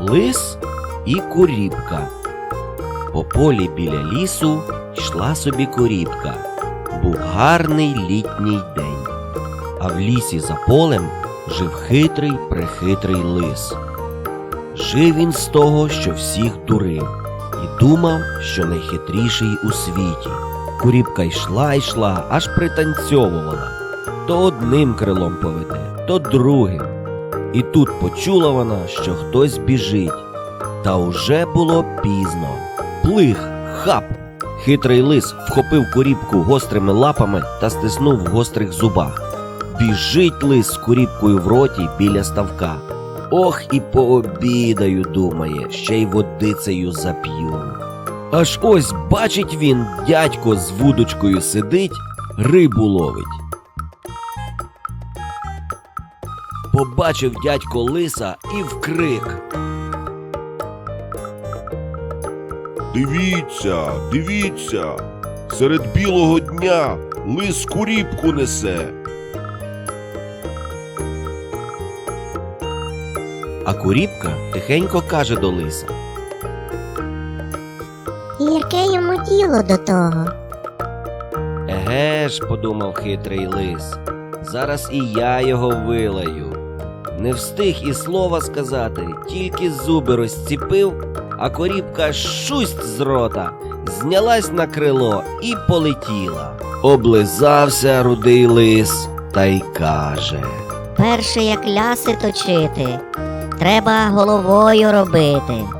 Лис і куріпка. По полі біля лісу йшла собі куріпка. Був гарний літній день. А в лісі за полем жив хитрий прихитрий лис. Жив він з того, що всіх дурив, і думав, що найхитріший у світі. Куріпка йшла йшла, аж пританцьовувала. То одним крилом поведе, то другим. І тут почула вона, що хтось біжить. Та уже було пізно. Плих, хап! Хитрий лис вхопив куріпку гострими лапами та стиснув в гострих зубах. Біжить лис з куріпкою в роті біля ставка. Ох, і пообідаю, думає, ще й водицею зап'ю. Аж ось бачить він, дядько з вудочкою сидить, рибу ловить. Побачив дядько лиса і вкрик. Дивіться, дивіться, серед білого дня лис куріпку несе. А куріпка тихенько каже до лиса. І яке йому діло до того? Еге ж, подумав хитрий лис, зараз і я його вилаю. Не встиг і слова сказати, тільки зуби розціпив, а коріпка шусть з рота, знялась на крило і полетіла. Облизався рудий лис та й каже. Перше як ляси точити, треба головою робити.